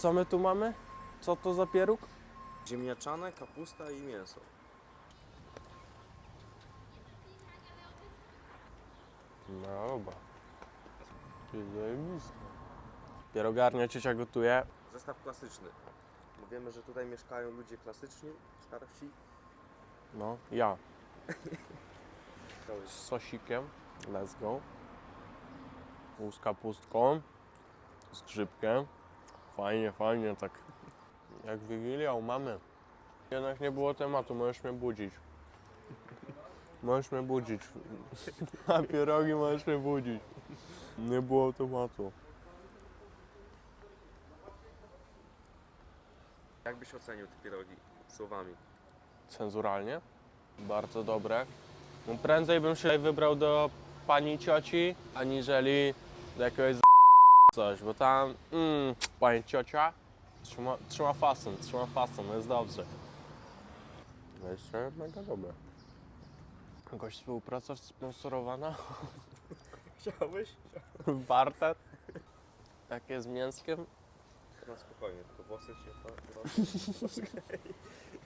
Co my tu mamy? Co to za pieróg? Ziemniaczane, kapusta i mięso. No dobra. Jest zajebiste. Pierogarnia ciocia gotuje. Zestaw klasyczny. Bo wiemy, że tutaj mieszkają ludzie klasyczni, starsi. No, ja. To Z jest sosikiem. Let's go. Z kapustką. Z grzybkiem. Fajnie, fajnie, tak jak Wigilia u mamy. Jednak nie było tematu, możesz mnie budzić. Możesz mnie budzić. Na pierogi możesz mnie budzić. Nie było tematu. Jak byś ocenił te pierogi słowami? Cenzuralnie. Bardzo dobre. No, prędzej bym się wybrał do pani cioci, aniżeli do jakiegoś coś, bo tam mm, pani ciocia trzyma, trzyma fason, trzyma fason, jest dobrze. No jeszcze mega dobre. Jakaś współpraca sponsorowana? Chciałbyś? Barter? Jak jest mięskiem? No spokojnie, tylko włosy się to...